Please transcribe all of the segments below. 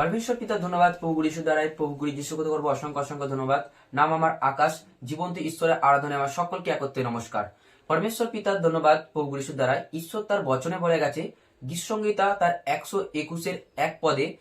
পরমেশ্বর পিতা, ধন্যবাদ। প্রভু যিশু দ্বারাই প্রভু গুরি যিশুকে করব। অসংখ্য অসংখ্য ধন্যবাদ। নাম আমার আকাশ, জীবন্ত ঈশ্বরের আরাধনায় আমার সকলকে একত্রে নমস্কার। পরমেশ্বর পিতার ধন্যবাদ। প্রভু যিশু দ্বারাই ঈশ্বর তার বচনে বলে গেছে। গীতসংগীতা তার একশো একুশের এক পদে।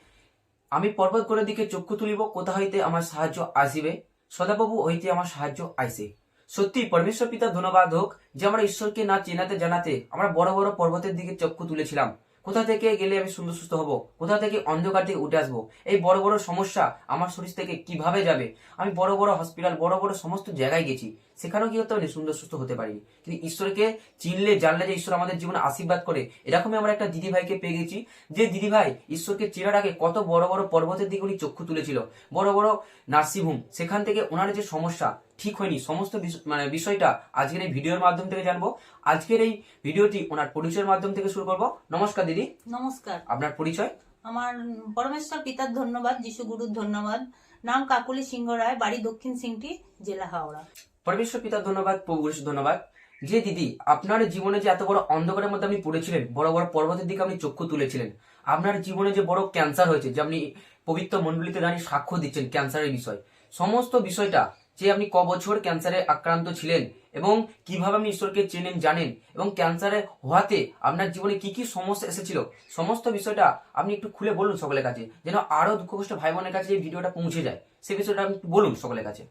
আমি পর্বত করে দিকে চক্ষু তুলিব, কোথা হইতে আমার সাহায্য আসিবে? সদাপ্রভু হইতে আমার সাহায্য আইসে। সত্যি পরমেশ্বর পিতা, ধন্যবাদ হোক যে আমরা ঈশ্বরকে না চেনাতে জানাতে আমরা বড় বড় পর্বতের দিকে চক্ষু তুলেছিলাম। কোথা থেকে গেলে আমি সুন্দর সুস্থ হব? কোথা থেকে অন্ধকার থেকে উঠে আসব? এই বড় বড় সমস্যা আমার শরীর থেকে কীভাবে যাবে? আমি বড় বড় হসপিটাল বড় বড় সমস্ত জায়গায় গেছি। সেখানেও কি হতে পারি সুন্দর সুস্থ হতে পারিনি। কিন্তু ঈশ্বরকে চিনলে জানলে যে ঈশ্বর আমাদের জীবনে আশীর্বাদ করে এরকমই আমরা একটা দিদি ভাইকে পেয়ে গেছি। যে দিদি ভাই ঈশ্বরকে চেনার আগে কত বড় বড় পর্বতের দিকে উনি চক্ষু তুলেছিল। বড় বড় নার্সিংহোম সেখান থেকে ওনার যে সমস্যা ঠিক হয়নি। সমস্ত মানে বিষয়টা আজকের এই ভিডিওর মাধ্যম থেকে জানব। আজকের এই ভিডিওটি ওনার পরিচয়ের মাধ্যম থেকে শুরু করব। নমস্কার দিদি। নমস্কার। আপনার পরিচয়? আমার পরমেশ্বর পিতার ধন্যবাদ যিশু গুরুর ধন্যবাদ। নাম কাকুলি সিংহ রায় বাড়ি দক্ষিণ সিংটি জেলা হাওড়া। পরমেশ্বর পিতার ধন্যবাদ, প্রভু ধন্যবাদ। যে দিদি, আপনার জীবনে যে এত বড় অন্ধকারের মধ্যে আপনি পড়েছিলেন, বড় বড় পর্বতের দিকে আপনি চক্ষু তুলেছিলেন, আপনার জীবনে যে বড় ক্যান্সার হয়েছে, যে আপনি পবিত্র মণ্ডলীতে দাঁড়িয়ে সাক্ষ্য দিচ্ছেন ক্যান্সারের বিষয়, সমস্ত বিষয়টা যে আপনি ক বছর ক্যান্সারে আক্রান্ত ছিলেন এবং কীভাবে আপনি ঈশ্বরকে চেনেন, জানেন এবং ক্যান্সারে হওয়াতে আপনার জীবনে কি কি সমস্যা এসেছিল, সমস্ত বিষয়টা আপনি একটু খুলে বলুন সকলের কাছে, যেন আরও দুঃখ কষ্ট ভাই বোনের কাছে এই ভিডিওটা পৌঁছে যায় সেই বিষয়টা আপনি বলুন সকলের কাছে।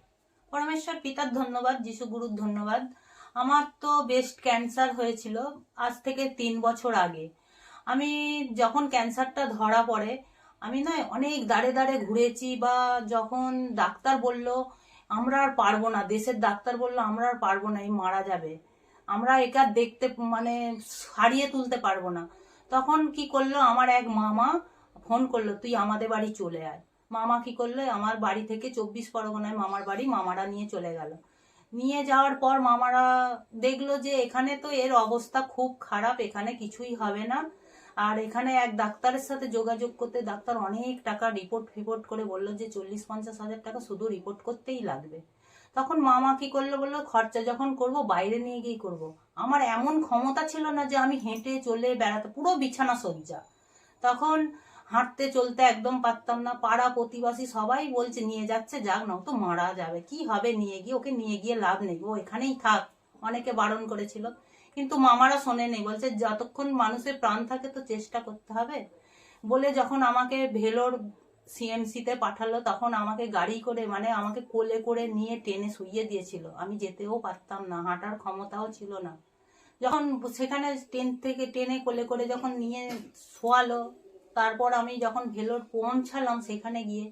পরমেশ্বর পিতার ধন্যবাদ যিশু গুরুর ধন্যবাদ। আমার তো বেস্ট ক্যান্সার হয়েছিল আজ থেকে তিন বছর আগে। আমি যখন ক্যান্সারটা ধরা পড়ে, আমি না অনেক দাঁড়ে দাঁড়ে ঘুরেছি বা যখন ডাক্তার বলল, আমরা আর পারব না, দেশের ডাক্তার বলল, আমরা আর পারব না, এই মারা যাবে। আমরা একা দেখতে মানে হারিয়ে তুলতে পারব না। তখন কি করল, আমার এক মামা ফোন করল, তুই আমাদের বাড়ি চলে আয়। মামা কি করল? আমার বাড়ি থেকে চব্বিশ পরগনায় মামার বাড়ি মামারা নিয়ে চলে গেল। নিয়ে যাওয়ার পর মামারা দেখল যে এখানে তো এর অবস্থা খুব খারাপ, এখানে কিছুই হবে না। আর এখানে এক ডাক্তারের সাথে যোগাযোগ করতে ডাক্তার অনেক টাকা রিপোর্ট ফিপোর্ট করে বলল যে চল্লিশ পঞ্চাশ হাজার টাকা শুধু রিপোর্ট করতেই লাগবে। তখন মামা কি করল? বলল, খরচা যখন করব বাইরে নিয়ে গিয়ে করব। আমার এমন ক্ষমতা ছিল না যে আমি হেঁটে চলে বেড়াতে, পুরো বিছানা সজ্জা তখন হাঁটতে চলতে একদম পারতাম না, পাড়া প্রতিবাসী সবাই বলছে, নিয়ে যাচ্ছে, যাক না তো মারা যাবে। কি হবে? নিয়ে গিয়ে, ওকে নিয়ে গিয়ে লাভ নেই। ও এখানেই থাক। অনেকে বারণ করেছিল। কিন্তু মামারা শোনে নেই, বলছে, যতক্ষণ মানুষের প্রাণ থাকে, তো চেষ্টা করতে হবে। বলে যখন আমাকে ভেলোর সিএমসিতে পাঠালো, তখন আমাকে গাড়ি করে মানে আমাকে কোলে করে নিয়ে টেনে শুইয়ে দিয়েছিল। আমি যেতেও পারতাম না, হাঁটার ক্ষমতাও ছিল না। যখন সেখানে ট্রেন থেকে টেনে কোলে করে যখন নিয়ে শোয়ালো তারপর আমি যখন ভেলোর পৌঁছালাম সেখানে গিয়ে,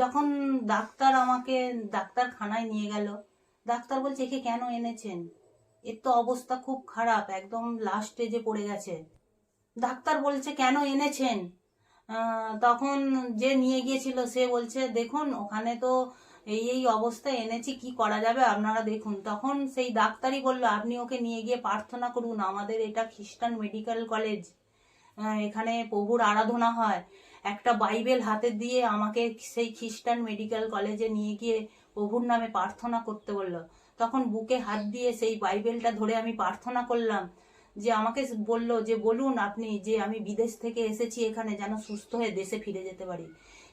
যখন ডাক্তার আমাকে ডাক্তারখানায় নিয়ে গেল, ডাক্তার বলছে, একে কেন এনেছেন? এর তো অবস্থা খুব খারাপ, একদম লাস্ট স্টেজে পড়ে গেছে। ডাক্তার বলছে, কেন এনেছেন? তখন যে নিয়ে গিয়েছিল, সে বলছে, দেখুন, ওখানে তো এই এই অবস্থায় এনেছি, কি করা যাবে আপনারা দেখুন। তখন সেই ডাক্তারই বলল, আপনি ওকে নিয়ে গিয়ে প্রার্থনা করুন, আমাদের এটা খ্রিস্টান মেডিকেল কলেজ। এখানে প্রভুর আরাধনা হয়। একটা বাইবেল হাতে দিয়ে আমাকে সেই খ্রিস্টান মেডিকেল কলেজে নিয়ে গিয়ে প্রভুর নামে প্রার্থনা করতে বলল। তখন বুকে হাত দিয়ে সেই বাইবেলটা ধরে আমি প্রার্থনা করলাম যে আমাকে বলল যে, বলুন আপনি যে আমি বিদেশ থেকে এসেছি এখানে যেন সুস্থ হয়ে দেশে ফিরে যেতে পারি।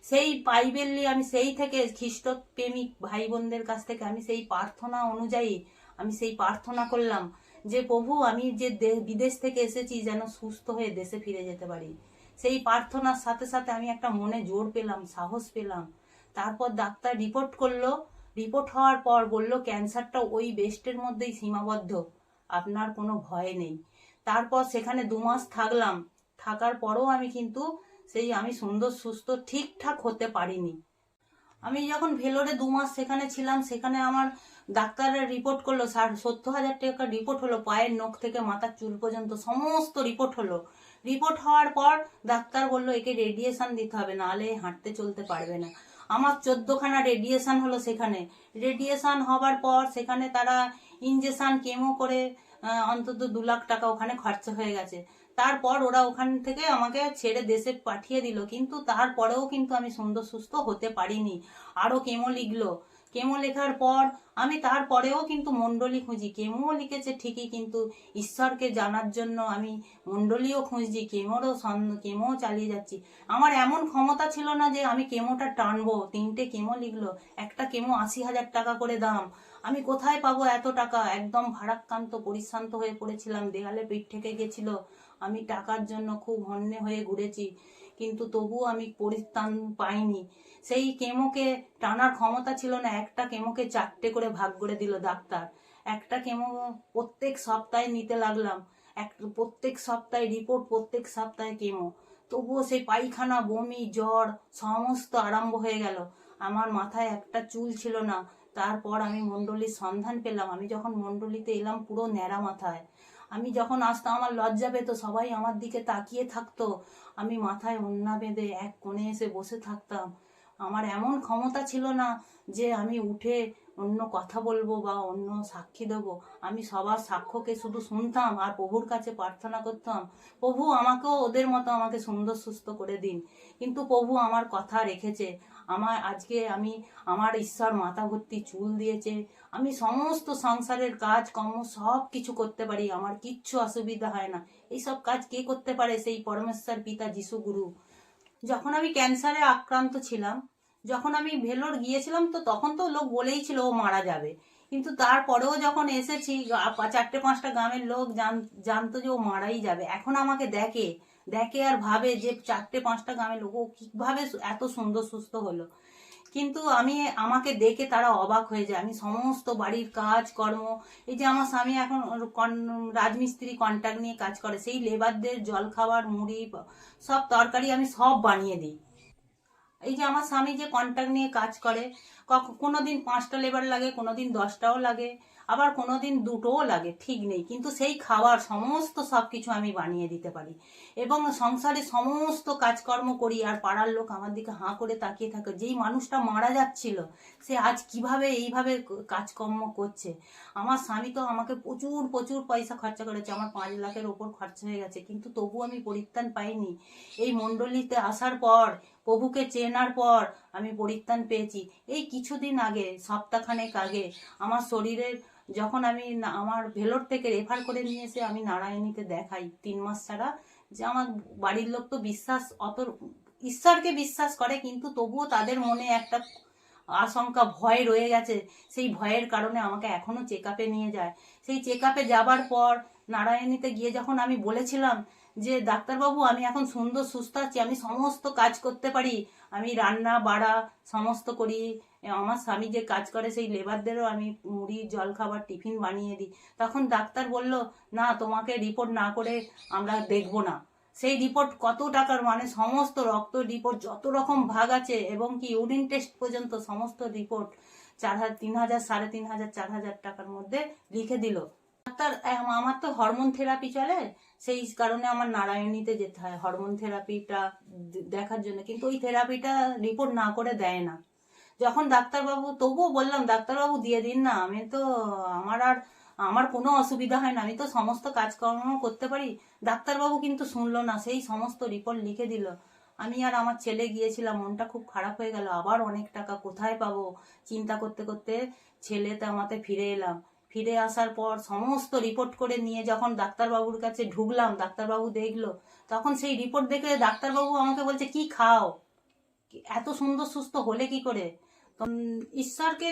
সেই বাইবেল নিয়ে আমি সেই থেকে খ্রিস্ট প্রেমিক ভাই বোনদের কাছ থেকে আমি সেই প্রার্থনা অনুযায়ী আমি সেই প্রার্থনা করলাম। যে প্রভু, আমি যে বিদেশ থেকে এসেছি যেন সুস্থ হয়ে দেশে ফিরে যেতে পারি। সেই প্রার্থনার সাথে সাথে আমি একটা মনে জোর পেলাম, সাহস পেলাম। তারপর ডাক্তার রিপোর্ট করল। রিপোর্ট হওয়ার পর বলল, ক্যান্সারটা ওই বেস্টের মধ্যেই সীমাবদ্ধ। আপনার কোনো ভয় নেই। তারপর সেখানে দু মাস থাকলাম। থাকার পরও আমি কিন্তু সেই, আমি সুন্দর, সুস্থ, ঠিকঠাক হতে পারিনি। আমি যখন ভেলোরে দু মাস সেখানে ছিলাম, সেখানে আমার ডাক্তারের রিপোর্ট করল ষাট সত্তর হাজার টাকার রিপোর্ট হলো, পায়ের নখ থেকে মাথার চুল পর্যন্ত সমস্ত রিপোর্ট হলো। রিপোর্ট হওয়ার পর ডাক্তার বলল, একে রেডিয়েশন দিতে হবে, নাহলে হাঁটতে চলতে পারবে না। আমার চোদ্দখানা রেডিয়েশন হলো সেখানে। রেডিয়েশন হবার পর সেখানে তারা ইঞ্জেকশন কেমো করে অন্তত দু লাখ টাকা ওখানে খরচা হয়ে গেছে। তারপর ওরা ওখান থেকে আমাকে ছেড়ে দেশে পাঠিয়ে দিল, কিন্তু তারপরেও কিন্তু আমি সুন্দর সুস্থ হতে পারিনি। আরও কেমো লিখলো। কেমো লেখার পর, আমি তারপরেও কিন্তু মণ্ডলী খুঁজি। কেমো লিখেছে ঠিকই, কিন্তু ঈশ্বরকে জানার জন্য আমি মণ্ডলীও খুঁজছি, কেমোরও সন্দ- কেমো চালিয়ে যাচ্ছি। আমার এমন ক্ষমতা ছিল না যে আমি কেমোটা টানবো। তিনটে কেমো লিখলো, একটা কেমো আশি হাজার টাকা করে দাম। আমি কোথায় পাবো এত টাকা? একদম ভারাক্রান্ত, পরিশ্রান্ত হয়ে পড়েছিলাম, দেয়ালে পিঠ থেকে গেছিল। আমি টাকার জন্য খুব হন্যে হয়ে ঘুরেছি, কিন্তু তবুও আমি পরিত্রাণ পাইনি। সেই কেমোকে টানার ক্ষমতা ছিল না, একটা কেমোকে চারটে করে ভাগ করে দিল ডাক্তার। একটা কেমো প্রত্যেক সপ্তাহে নিতে লাগলাম, এক প্রত্যেক সপ্তাহে রিপোর্ট প্রত্যেক সপ্তাহে কেমো। তবুও সেই পায়খানা, বমি, জ্বর সমস্ত আরম্ভ হয়ে গেল। আমার মাথায় একটা চুল ছিল না, তারপর আমি মণ্ডলীর সন্ধান পেলাম। আমি যখন মণ্ডলীতে এলাম পুরো ন্যাড়া মাথায়। আমি যখন আসতাম, আমার লজ্জা পেত, সবাই আমার দিকে তাকিয়ে থাকতো। আমি মাথায় ওন্না বেঁধে এক কোণে এসে বসে থাকতাম। আমার এমন ক্ষমতা ছিল না যে আমি উঠে অন্য কথা বলব বা অন্য সাক্ষী দেবো। আমি সবার সাক্ষ্যকে শুধু শুনতাম আর প্রভুর কাছে প্রার্থনা করতাম, প্রভু, আমাকেও ওদের মতো আমাকে সুন্দর সুস্থ করে দিন। কিন্তু প্রভু আমার কথা রেখেছে, আমার আজকে আমি, আমার ঈশ্বর মাথা ভর্তি চুল দিয়েছে। আমি সমস্ত সংসারের কাজ কর্ম সব কিছু করতে পারি, আমার কিচ্ছু অসুবিধা হয় না। এইসব কাজ কে করতে পারে সেই পরমেশ্বর পিতা যিশু গুরু? যখন আমি ক্যান্সারে আক্রান্ত ছিলাম, যখন আমি ভেলোর গিয়েছিলাম, তো তখন তো লোক বলেই ছিল ও মারা যাবে। কিন্তু তারপরেও যখন এসেছি চারটে, পাঁচটা গ্রামের লোক জানতো যে ও মারাই যাবে। এখন আমাকে দেখে দেখে আর ভাবে যে চারটে, পাঁচটা গ্রামের লোক, ও কীভাবে এত সুন্দর, সুস্থ হলো। কিন্তু আমি আমাকে দেখে তারা অবাক হয়ে যায়। আমি সমস্ত বাড়ির কাজ, কর্ম, এই যে আমার স্বামী এখন রাজমিস্ত্রি কন্ট্রাক্ট নিয়ে কাজ করে, সেই লেবারদের জল খাবার, মুড়ি সব তরকারি আমি সব বানিয়ে দিই। এই যে আমার স্বামী যে কন্ট্রাক্ট নিয়ে কাজ করে কোনো দিন পাঁচটা লেবার লাগে কোনো দিন দশটাও লাগে। আবার কোনোদিন দুটোও লাগে, ঠিক নেই। কিন্তু সেই খাবার সমস্ত সব কিছু আমি বানিয়ে দিতে পারি। এবং সংসারে সমস্ত কাজকর্ম করি, আর পাড়ার লোক আমার দিকে হাঁ করে তাকিয়ে থাকে, যেই মানুষটা মারা যাচ্ছিল, সে আজ কীভাবে এইভাবে কাজকর্ম করছে? আমার স্বামী তো আমাকে প্রচুর প্রচুর পয়সা খরচা করেছে, আমার পাঁচ লাখের ওপর খরচা হয়ে গেছে, কিন্তু তবু আমি পরিত্রাণ পাইনি। এই মণ্ডলীতে আসার পর, প্রভুকে চেনার পর আমি পরিত্রাণ পেয়েছি। এই কিছুদিন আগে, সপ্তাহখানেক আগে, আমার শরীরের যখন আমি আমার ভেলোর থেকে রেফার করে নিয়ে এসে আমি নারায়ণীতে দেখাই তিন মাস ছাড়া, যে আমার বাড়ির লোক তো বিশ্বাস অত ঈশ্বরকে বিশ্বাস করে, কিন্তু তবুও তাদের মনে একটা আশঙ্কা, ভয় রয়ে গেছে। সেই ভয়ের কারণে আমাকে এখনও চেক নিয়ে যায়। সেই চেক যাবার পর নারায়ণীতে গিয়ে যখন আমি বলেছিলাম যে ডাক্তারবাবু, আমি এখন সুন্দর, সুস্থ আছি, আমি সমস্ত কাজ করতে পারি। আমি রান্না, বাড়া সমস্ত করি। আমার স্বামী যে কাজ করে, সেই লেবারদেরও আমি মুড়ি জল খাবার টিফিন বানিয়ে দিই। তখন ডাক্তার বলল, না, তোমাকে রিপোর্ট না করে আমরা দেখব না। সেই রিপোর্ট কত টাকার? মানে সমস্ত রক্ত রিপোর্ট যত রকম ভাগ আছে, এবং কি ইউরিন টেস্ট পর্যন্ত সমস্ত রিপোর্ট চার হাজার, তিন হাজার, সাড়ে তিন হাজার, চার হাজার টাকার মধ্যে লিখে দিল। ডাক্তার আমার তো হরমোন থেরাপি চলে, সেই কারণে আমার নারায়ণীতে যেতে হয়। হরমোন থেরাপিটা দেখার জন্য। কিন্তু ওই থেরাপিটা রিপোর্ট না করে দেয় না। যখন ডাক্তারবাবু, তবুও বললাম, ডাক্তারবাবু, দিয়ে দিন না। আমি তো, আমার আর, আমার কোনো অসুবিধা হয় না। আমি তো সমস্ত কাজকর্ম করতে পারি। ডাক্তারবাবু কিন্তু শুনলো না, সেই সমস্ত রিপোর্ট লিখে দিল। আমি আর আমার ছেলে গিয়েছিলাম, মনটা খুব খারাপ হয়ে গেল। আবার অনেক টাকা কোথায় পাবো? চিন্তা করতে করতে ছেলেতে আমাতে ফিরে এলাম। ফিরে আসার পর সমস্ত রিপোর্ট করে নিয়ে যখন ডাক্তারবাবুর কাছে ঢুকলাম, ডাক্তারবাবু দেখল, তখন সেই রিপোর্ট দেখে ডাক্তারবাবু আমাকে বলছে, কি খাও? এত সুন্দর সুস্থ হলে কি করে? ঈশ্বরকে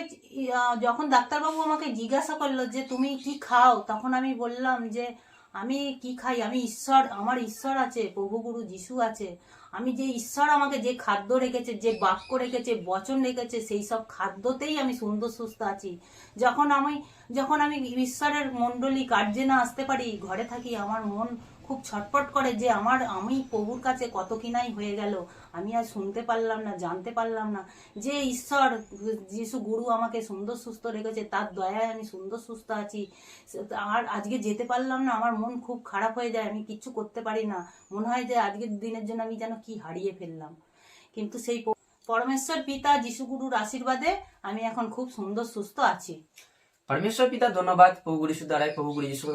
যখন ডাক্তারবাবু আমাকে জিজ্ঞাসা করল যে, তুমি কি খাও? তখন আমি বললাম যে আমি কি খাই? আমি ঈশ্বর, আমার ঈশ্বর আছে প্রভুগুরু যিশু আছে। আমি যে ঈশ্বর আমাকে যে খাদ্য রেখেছে, যে বাক্য রেখেছে, বচন রেখেছে, সেই সব খাদ্যতেই আমি সুন্দর, সুস্থ আছি। যখন আমি যখন আমি ঈশ্বরের মণ্ডলী কার্যে না আসতে পারি, ঘরে থাকি, আমার মন খুব ছটপট করে যে আমার, আমি প্রভুর কাছে কত কিনাই হয়ে গেল, আমি আর শুনতে পারলাম না, জানতে পারলাম না। যে ঈশ্বর, যিশু গুরু আমাকে সুন্দর সুস্থ রেখেছে, তার দয়ায় আমি সুন্দর সুস্থ আছি। আর আজকে যেতে পারলাম না, আমার মন খুব খারাপ হয়ে যায়, আমি কিচ্ছু করতে পারি না। মনে হয় যে আজকের দিনের জন্য আমি যেন কি হারিয়ে ফেললাম। কিন্তু সেই পরমেশ্বর পিতা, যিশু গুরুর আশীর্বাদে আমি এখন খুব সুন্দর, সুস্থ আছি। পরমেশ্বর পিতা ধন্যবাদ, প্রভু যিশু দ্বারাই প্রভু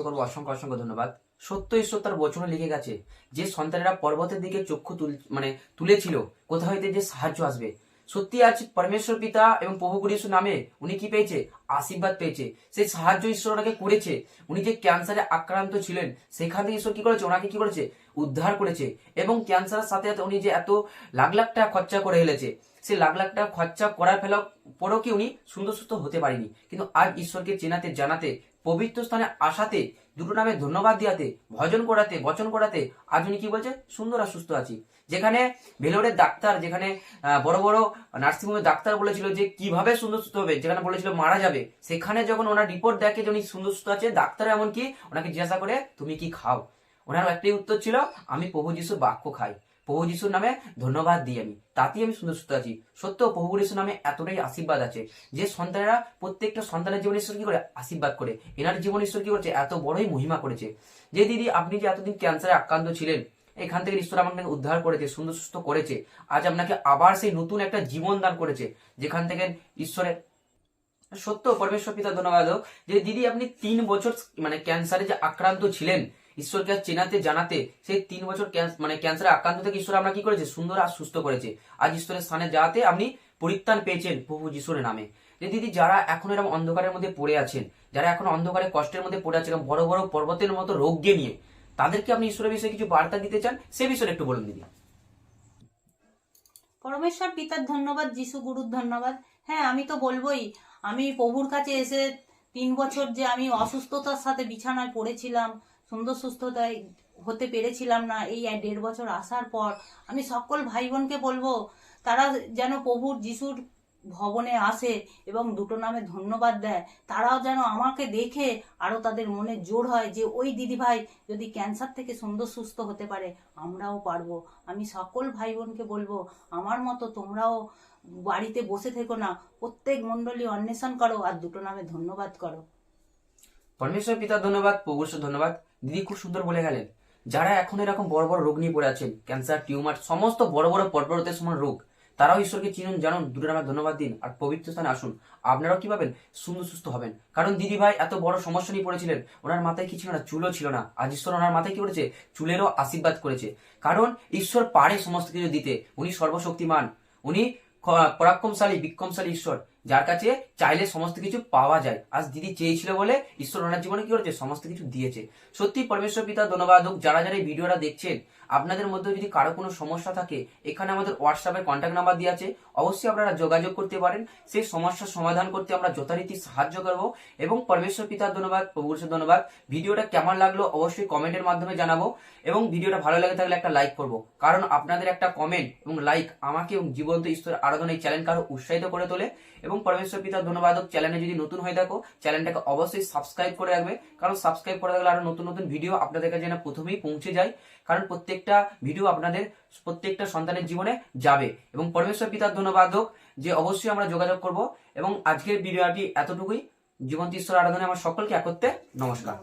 করব অসংখ্য অসংখ্য ধন্যবাদ। সত্য ঈশ্বর তার বচনে লিখে গেছে, যে সন্তানেরা পর্বতের দিকে চক্ষু তুল মানে তুলেছিল কোথা হইতে যে সাহায্য আসবে? সত্যি আজ পরমেশ্বর পিতা এবং প্রভু গুরু নামে উনি কি পেয়েছে? আশীর্বাদ পেয়েছে। সেই সাহায্য ঈশ্বর ওনাকে করেছে। উনি যে ক্যান্সারে আক্রান্ত ছিলেন, সেখান থেকে ঈশ্বর কি করেছে? ওনাকে কি করেছে? উদ্ধার করেছে। এবং ক্যান্সারের সাথে সাথে উনি যে এত লাখ লাখ টাকা খরচা করে হেলেছে সে লাখ লাখ টাকা খরচা করার ফেলা পরেও কি উনি সুন্দর সুস্থ হতে পারেনি। কিন্তু আজ ঈশ্বরকে চেনাতে, জানাতে, পবিত্র স্থানে আসাতে, দুটো নামে ধন্যবাদ দিয়াতে, ভজন করাতে, বচন করাতে, আজ উনি কি বলছে? সুন্দর আর সুস্থ আছি। যেখানে ভেলোরের ডাক্তার, যেখানে বড় বড় নার্সিংহোমের ডাক্তার বলেছিল যে কীভাবে সুন্দর সুস্থ হবে, যেখানে বলেছিল মারা যাবে, সেখানে যখন ওনার রিপোর্ট দেখে যে উনি সুন্দর সুস্থ আছে, ডাক্তার এমনকি ওনাকে জিজ্ঞাসা করে, তুমি কি খাও? ওনার একটাই উত্তর ছিল, আমি প্রভু যিশুর বাক্য খাই। প্রভু যিশুর নামে ধন্যবাদ দিই আমি, তাতেই আমি সুন্দর সুস্থ আছি। সত্য প্রভু যিশুর নামে এতটাই আশীর্বাদ আছে যে সন্তানেরা, প্রত্যেকটা সন্তানের জীবন ঈশ্বর কি করে? আশীর্বাদ করে। এনার জীবন ঈশ্বর কি করছে? এত বড়ই মহিমা করেছে। যে দিদি, আপনি যে এতদিন ক্যান্সারে আক্রান্ত ছিলেন এখান থেকে ঈশ্বর আপনাকে উদ্ধার করেছে, সুন্দর সুস্থ করেছে। আজ আপনাকে আবার সেই নতুন একটা জীবন দান করেছে, যেখান থেকে ঈশ্বরের সত্য পরমেশ্বর পিতা ধন্যবাদ হোক। যে দিদি, আপনি তিন বছর মানে ক্যান্সারে যে আক্রান্ত ছিলেন, ঈশ্বরকে চেনাতে জানাতে, সেই তিন বছর মানে ক্যান্সারে আক্রান্ত থেকে ঈশ্বর আমরা কি করেছে? সুন্দর আর সুস্থ করেছে। আজ ঈশ্বরের স্থানে যাতে আপনি পরিত্রাণ পেয়েছেন প্রভু যিশুর নামে। যে দিদি, যারা এখন এরকম অন্ধকারের মধ্যে পড়ে আছেন, যারা এখন অন্ধকারে কষ্টের মধ্যে পড়ে আছেন, বড় বড় পর্বতের মতো রোগকে নিয়ে তাদেরকে আপনি ঈশ্বরের বিষয়ে কিছু বার্তা দিতে চান, সে বিষয়ে একটু বলুন দিদি। পরমেশ্বর পিতার ধন্যবাদ, যিশু গুরুর ধন্যবাদ। হ্যাঁ আমি তো বলবোই, আমি প্রভুর কাছে এসে তিন বছর যে আমি অসুস্থতার সাথে বিছানায় পড়েছিলাম, সুন্দর সুস্থতায় হতে পেরেছিলাম না, এই দেড় বছর আসার পর আমি সকল ভাই বোনকে বলব, তারা যেন প্রভুর, যিশুর ভবনে আসে এবং দুটো নামে ধন্যবাদ দেয়, তারাও যেন আমাকে দেখে আরও তাদের মনে জোর হয় যে, ওই দিদি ভাই যদি ক্যান্সার থেকে সুন্দর সুস্থ হতে পারে, আমরাও পারব। আমি সকল ভাই বোনকে বলব, আমার মতো তোমরাও বাড়িতে বসে থেকো না। প্রত্যেক মণ্ডলী অন্বেষণ করো আর দুটো নামে ধন্যবাদ করো। পরমেশ্বর পিতা ধন্যবাদ, প্রভুর ধন্যবাদ। দিদি খুব সুন্দর বলে গেলেন, যারা এখন এরকম বড় বড় রোগ নিয়ে পড়ে আছেন, ক্যান্সার, টিউমার, সমস্ত বড় বড় পর্বতের সমান রোগ তারাও ঈশ্বরকে চিনুন, জানুন দুটো নামে ধন্যবাদ দিন আর পবিত্র স্থানে আসুন। আপনারাও কি পাবেন সুন্দর, সুস্থ হবেন। কারণ দিদি ভাই এত বড় সমস্যা নিয়ে পড়েছিলেন। ওনার মাথায় কি ছিল না? চুলও ছিল না। আজ ঈশ্বর ওনার মাথায় কি করেছে? চুলেরও আশীর্বাদ করেছে। কারণ ঈশ্বর পারে সমস্ত কিছু দিতে। উনি সর্বশক্তিমান। উনি পরাক্রমশালী, বিক্রমশালী ঈশ্বর, যার কাছে চাইলে সমস্ত কিছু পাওয়া যায়। আজ দিদি চেয়েছিল বলে ঈশ্বর ওনার জীবনে কি করেছে? সমস্ত কিছু দিয়েছে। সত্যি, পরমেশ্বর পিতা ধন্যবাদ হোক। যারা যারা এই ভিডিওটা দেখছেন আপনাদের মধ্যে যদি কারও কোনো সমস্যা থাকে, এখানে আমাদের হোয়াটসঅ্যাপে কন্ট্যাক্ট নাম্বার দিয়ে আছে। অবশ্যই আপনারা যোগাযোগ করতে পারেন। সেই সমস্যার সমাধান করতে আমরা যথারীতি সাহায্য করব। এবং পরমেশ্বর পিতার ধন্যবাদ, প্রভুর ধন্যবাদ। ভিডিওটা কেমন লাগল অবশ্যই কমেন্টের মাধ্যমে জানাব। এবং ভিডিওটা ভালো লাগে থাকলে একটা লাইক করব। কারণ আপনাদের একটা কমেন্ট এবং লাইক আমাকে এবং জীবন্ত ঈশ্বরের আরাধনা এই চ্যানেলকে আরও উৎসাহিত করে তোলে। এবং পরমেশ্বর পিতার ধন্যবাদ চ্যানেলে যদি নতুন হয়ে থাকো চ্যানেলটাকে অবশ্যই সাবস্ক্রাইব করে রাখবে। কারণ সাবস্ক্রাইব করে রাখলে আরও নতুন নতুন ভিডিও আপনাদের কাছে যেন প্রথমেই পৌঁছে যায়। কারণ প্রত্যেকটা ভিডিও আপনাদের প্রত্যেকটা সন্তানের জীবনে যাবে। এবং পরমেশ্বর পিতার ধন্যবাদ হোক যে অবশ্যই আমরা যোগাযোগ করব এবং আজকের ভিডিওটি এতটুকুই। জীবন্ত ঈশ্বর আরাধনা আমার সকলকে একত্রে নমস্কার।